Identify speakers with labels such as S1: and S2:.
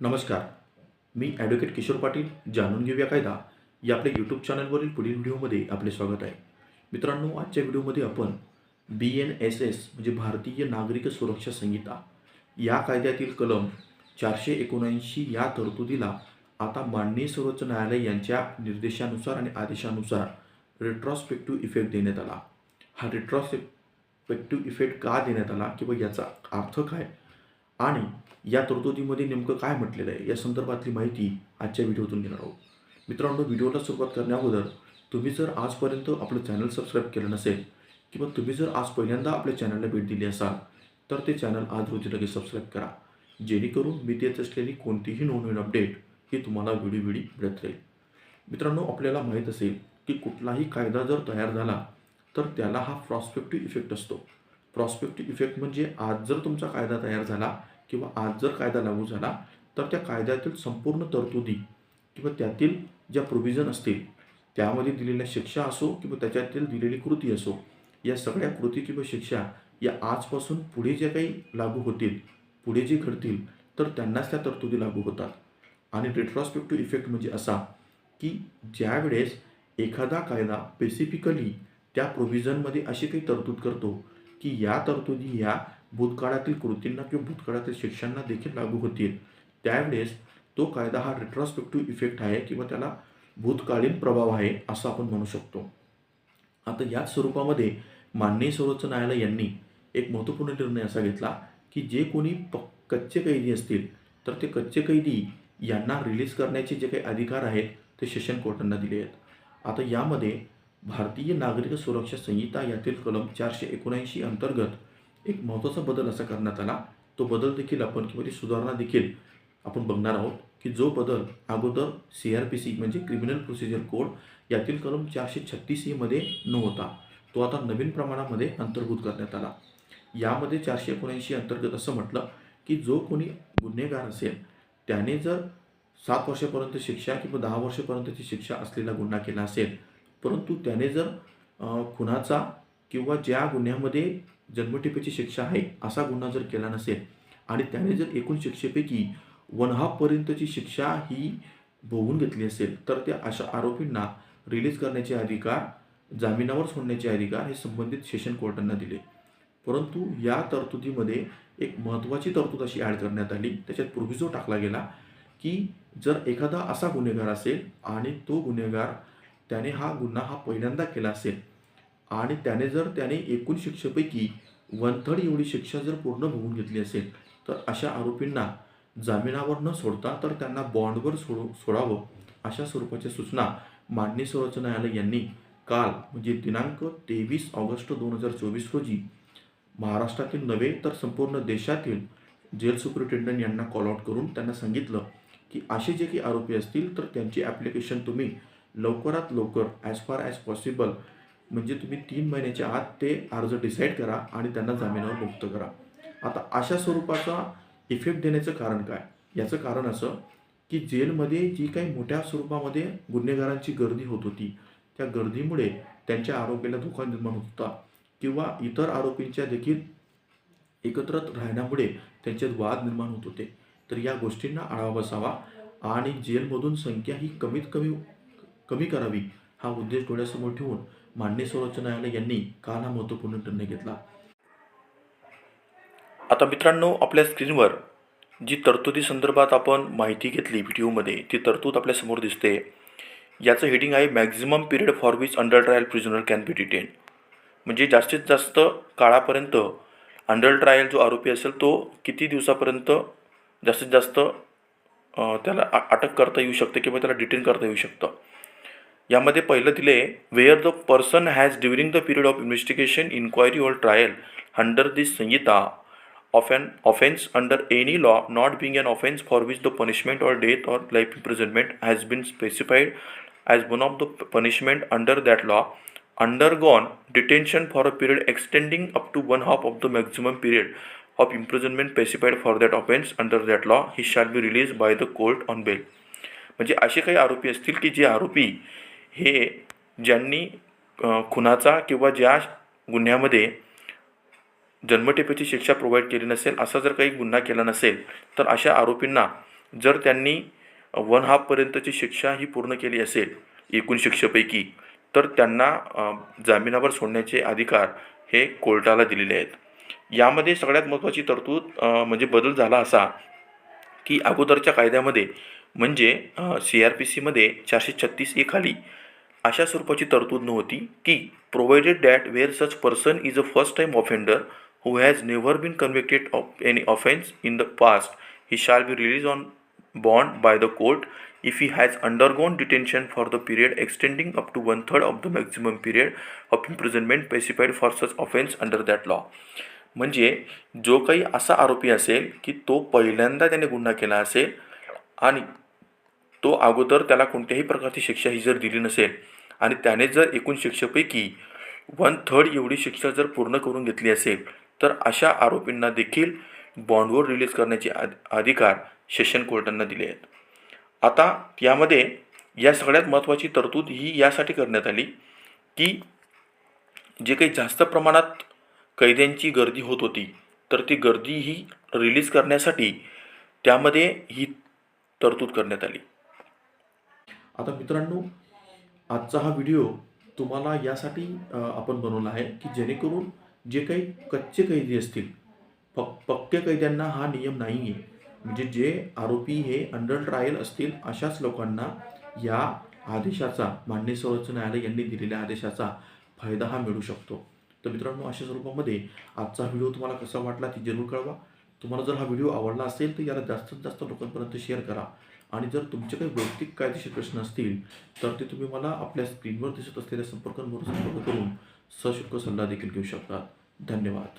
S1: नमस्कार. मी ॲडव्होकेट किशोर पाटील जाणून घेऊया कायदा. या आपल्या यूट्यूब चॅनलवरील पुढील व्हिडिओमध्ये आपले स्वागत आहे. मित्रांनो आजच्या व्हिडिओमध्ये आपण बी एन एस एस म्हणजे भारतीय नागरिक सुरक्षा संहिता या कायद्यातील कलम चारशे एकोणऐंशी या तरतुदीला आता माननीय सर्वोच्च न्यायालय यांच्या निर्देशानुसार आणि आदेशानुसार रेट्रॉस्पेक्टिव्ह इफेक्ट देण्यात आला. हा रेट्रॉस्पेक्टिव्ह इफेक्ट का देण्यात आला किंवा याचा अर्थ काय? आणि या तरतुदीमध्ये नेमकं काय म्हटलेलं आहे या संदर्भातली माहिती आजच्या व्हिडिओतून घेणार आहोत. मित्रांनो व्हिडिओला सुरुवात करण्याअगोदर तुम्ही जर आजपर्यंत आपलं चॅनल सबस्क्राईब केलं नसेल किंवा तुम्ही जर आज पहिल्यांदा आपल्या चॅनलला भेट दिली असाल तर ते चॅनल आज रोजी लगेच सबस्क्राईब करा. जेणेकरून मी देत असलेली कोणतीही नवनवीन अपडेट ही तुम्हाला व्हिडिओ मिळत राहील. मित्रांनो आपल्याला माहीत असेल की कुठलाही कायदा जर तयार झाला तर त्याला हा प्रॉस्पेक्टिव्ह इफेक्ट असतो. प्रॉस्पेक्टिव्ह इफेक्ट म्हणजे आज जर तुमचा कायदा तयार झाला किंवा आज जर कायदा लागू झाला तर त्या कायद्यातील संपूर्ण तरतुदी किंवा त्यातील ज्या प्रोव्हिजन असतील त्यामध्ये दिलेल्या शिक्षा असो किंवा त्याच्यातील दिलेली कृती असो या सगळ्या कृती किंवा शिक्षा या आजपासून पुढे जे काही लागू होतील पुढे जे घडतील तर त्यांनाच त्या तरतुदी लागू होतात. आणि रेट्रॉस्पेक्टिव्ह इफेक्ट म्हणजे असा की ज्यावेळेस एखादा कायदा स्पेसिफिकली त्या प्रोव्हिजनमध्ये अशी काही तरतूद करतो की या तरतुदी या भूतकाळातील कृतींना किंवा भूतकाळातील शिक्षांना देखील लागू होतील. त्यावेळेस तो कायदा हा रिट्रॉस्पेक्टिव्ह इफेक्ट आहे किंवा त्याला भूतकालीन प्रभाव आहे असं आपण म्हणू शकतो. आता याच स्वरूपामध्ये माननीय सर्वोच्च न्यायालय यांनी एक महत्त्वपूर्ण निर्णय असा घेतला की जे कोणी प कच्चे कैदी असतील तर ते कच्चे कैदी यांना रिलीज करण्याचे जे काही अधिकार आहेत ते सेशन कोर्टांना दिले आहेत. आता यामध्ये भारतीय नागरिक सुरक्षा संहिता यातील कलम चारशे एकोणऐंशी अंतर्गत एक महत्त्वाचा बदल असा करण्यात आला. तो बदल देखील आपण किंवा ती सुधारणा देखील आपण बघणार आहोत की जो बदल अगोदर सी आर पी सी म्हणजे क्रिमिनल प्रोसिजर कोड यातील कलम चारशे छत्तीसमध्ये नव्हता. तो आता नवीन प्रमाणामध्ये अंतर्भूत करण्यात आला. यामध्ये चारशे एकोणऐंशी अंतर्गत असं म्हटलं की जो कोणी गुन्हेगार असेल त्याने जर सात वर्षापर्यंत शिक्षा किंवा दहा वर्षापर्यंतची शिक्षा असलेला गुन्हा केला असेल परंतु त्याने जर खुनाचा किंवा ज्या गुन्ह्यामध्ये जन्मठेपेची शिक्षा आहे असा गुन्हा जर केला नसेल आणि त्याने जर एकूण शिक्षेपैकी वन हाफपर्यंतची शिक्षा ही भोगून घेतली असेल तर त्या अशा आरोपींना रिलीज करण्याचे अधिकार जामिनावर सोडण्याचे अधिकार हे संबंधित सेशन कोर्टांना दिले. परंतु या तरतुदीमध्ये एक महत्त्वाची तरतूद अशी ॲड करण्यात आली त्याच्यात प्रोव्हिजो टाकला गेला की जर एखादा असा गुन्हेगार असेल आणि तो गुन्हेगार त्याने हा गुन्हा हा पहिल्यांदा केला असेल. आणि त्याने जर त्याने एकूण शिक्षेपैकी वन थर्ड एवढी शिक्षा जर पूर्ण भोगून घेतली असेल तर अशा आरोपींना जामिनावर न सोडता तर त्यांना बॉन्डवर सोडू सोडावं अशा स्वरूपाच्या सूचना माननीय सर्वोच्च न्यायालय यांनी काल म्हणजे दिनांक तेवीस ऑगस्ट दोन हजार चोवीस रोजी महाराष्ट्रातील नव्हे तर संपूर्ण देशातील जेल सुपरिटेंडंट यांना कॉल आउट करून त्यांना सांगितलं की असे जे काही आरोपी असतील तर त्यांची ॲप्लिकेशन तुम्ही लवकरात लवकर ॲज फार ॲज पॉसिबल म्हणजे तुम्ही तीन महिन्याच्या आत ते अर्ज डिसाईड करा आणि त्यांना जामिनावर मुक्त करा. आता अशा स्वरूपाचा इफेक्ट देण्याचं कारण काय? याचं कारण असं की जेलमध्ये जी काही मोठ्या स्वरूपामध्ये गुन्हेगारांची गर्दी होत होती त्या गर्दीमुळे त्यांच्या आरोग्याला धोका निर्माण होत होता किंवा इतर आरोपींच्या देखील एकत्र राहण्यामुळे त्यांच्यात वाद निर्माण होत होते. तर या गोष्टींना आळा बसावा आणि जेलमधून संख्या ही कमीत कमी कमी करावी हा उद्देश डोळ्यासमोर ठेवून माननीय सर्वोच्च न्यायालय यांनी काल हा महत्त्वपूर्ण निर्णय घेतला. आता मित्रांनो आपल्या स्क्रीनवर जी तरतुदी संदर्भात आपण माहिती घेतली व्हिडिओमध्ये ती तरतूद आपल्यासमोर दिसते. याचं हेडिंग आहे maximum period for which under trial prisoner can be detain म्हणजे जास्तीत जास्त काळापर्यंत अंडर ट्रायल जो आरोपी असेल तो किती दिवसापर्यंत जास्तीत जास्त त्याला आ- अटक करता येऊ शकते किंवा त्याला डिटेन करता येऊ शकतं. यामध्ये पहिलं दिले where the person has during the period of investigation inquiry or trial under this संहिता of and offence under any law not being and offence for which the punishment or death or life imprisonment has been specified as one of the punishment under that law undergone detention for a period extending up to one half of the maximum period of imprisonment specified for that offence under that law he shall be release by the court on bail म्हणजे असे काही आरोपी असतील की जे आरोपी हे ज्यांनी खुनाचा किंवा ज्या गुन्ह्यामध्ये जन्मठेपेची शिक्षा प्रोव्हाइड केली नसेल असा जर काही गुन्हा केला नसेल तर अशा आरोपींना जर त्यांनी वन हाफपर्यंतची शिक्षा ही पूर्ण केली असेल एकूण शिक्षेपैकी तर त्यांना जामिनावर सोडण्याचे अधिकार हे कोर्टाला दिलेले आहेत. यामध्ये सगळ्यात महत्त्वाची तरतूद म्हणजे बदल झाला असा की अगोदरच्या कायद्यामध्ये म्हणजे सी आर पी सीमध्ये चारशे छत्तीस ए खाली अशा स्वरूपाची तरतूद नव्हती की provided that where such person is a first time offender who has never been convicted of any offence in the past he shall be release on bond by the court if he has undergone detention for the period extending up to one third of the maximum period of imprisonment specified for such offense under that law. म्हणजे जो काही असा आरोपी असेल की तो पहिल्यांदा त्याने गुन्हा केला असेल आणि तो अगोदर त्याला कोणत्याही प्रकारची शिक्षा ही जर दिली नसेल आणि त्याने जर एकूण शिक्षेपैकी वन थर्ड एवढी शिक्षा जर पूर्ण करून घेतली असेल तर अशा आरोपींना देखील बॉन्डवर रिलीज करण्याचे अधिकार सेशन कोर्टांना दिले आहेत. आता यामध्ये या सगळ्यात महत्त्वाची तरतूद ही यासाठी करण्यात आली की जे काही जास्त प्रमाणात कैद्यांची गर्दी होत होती तर ती गर्दी ही रिलीज करण्यासाठी त्यामध्ये ही तरतूद करण्यात आली. आता मित्रांनो आजचा हा व्हिडिओ तुम्हाला यासाठी आपण बनवला आहे की जेणेकरून जे काही कच्चे कैदी असतील पक पक्के कैद्यांना हा नियम नाही आहे म्हणजे जे आरोपी हे अंडर ट्रायल असतील अशाच लोकांना या आदेशाचा मान्य सर्वोच्च न्यायालय यांनी दिलेल्या आदेशाचा फायदा हा मिळू शकतो. तर मित्रांनो अशा स्वरूपामध्ये आजचा व्हिडिओ तुम्हाला कसा वाटला ती जरूर कळवा. तुम्हाला जर हा व्हिडिओ आवडला असेल तर याला जास्तीत जास्त लोकांपर्यंत शेअर करा. आणि जर तुमचे काही वैयक्तिक कायदेशीर प्रश्न असतील तर ते तुम्ही मला आपल्या स्क्रीनवर दिसत असलेल्या संपर्कांवर संपर्क करून सशुल्क सल्ला देखील घेऊ शकता. धन्यवाद.